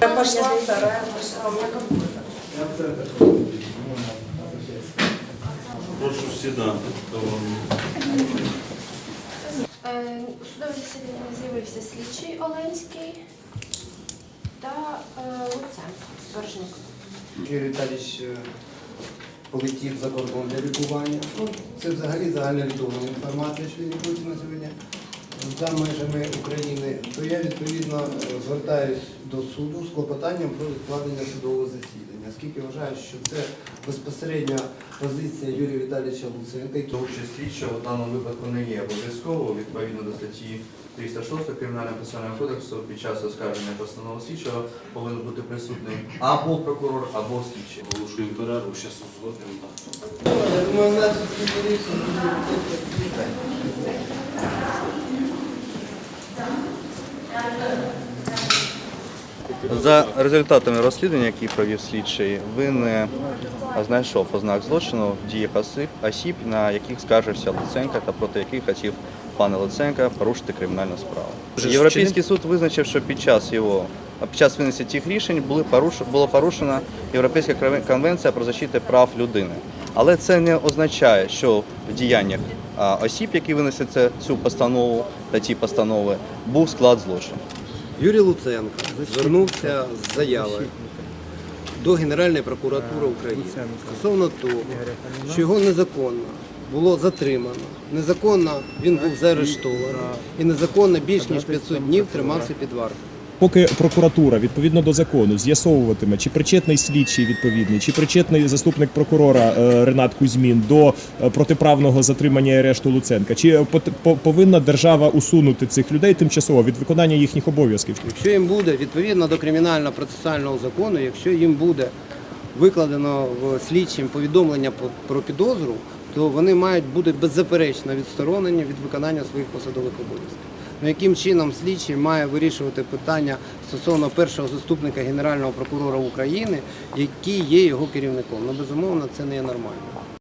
Пошла вторая, пошла. У меня компьютер. Прошу сідати. вам- Е, У судове засідання з'явився слідчий Оленський та е, Луценко, Сторожник. Юрій Віталійович е, полетів за кордон для лікування. Ну, це взагалі загальновідома інформація, що лікується на сьогодні за межами України. То я відповідно звертаюсь до суду з клопотанням про відкладення судового засідання. Оскільки вважаю, що це безпосередня позиція Юрія Віталійовича Луценка, який Участь слідчого в даному випадку не є обов'язково відповідно до статті 306 Кримінального процесуального кодексу під час оскарження постанови слідчого повинен бути присутній або прокурор, або слідчий. Оголошуємо перерву, зараз узгодимо. так. Я наші За результатами розслідування, які провів слідчий, він не знайшов ознак злочину в діях осіб, осіб, на яких скаржився Луценко та проти яких хотів пане Луценка порушити кримінальну справу. Європейський суд визначив, що під час його під час винесення цих рішень були було порушена Європейська конвенція про захисту прав людини. Але це не означає, що в діяннях осіб, які винесли цю постанову та ці постанови, був склад злочину. Юрій Луценко звернувся з заявою до Генеральної прокуратури України стосовно того, що його незаконно було затримано, незаконно він був заарештований і незаконно більш ніж 500 днів тримався під вартою. Поки прокуратура відповідно до закону з'ясовуватиме, чи причетний слідчий відповідний, чи причетний заступник прокурора е, Ренат Кузьмін до е, протиправного затримання і арешту Луценка, чи е, повинна держава усунути цих людей тимчасово від виконання їхніх обов'язків? Якщо їм буде відповідно до кримінально-процесуального закону, якщо їм буде викладено в слідчим повідомлення про підозру, то вони мають бути беззаперечно відсторонені від виконання своїх посадових обов'язків. Ну, яким чином слідчий має вирішувати питання стосовно першого заступника Генерального прокурора України, який є його керівником? Ну, безумовно, це не є нормально.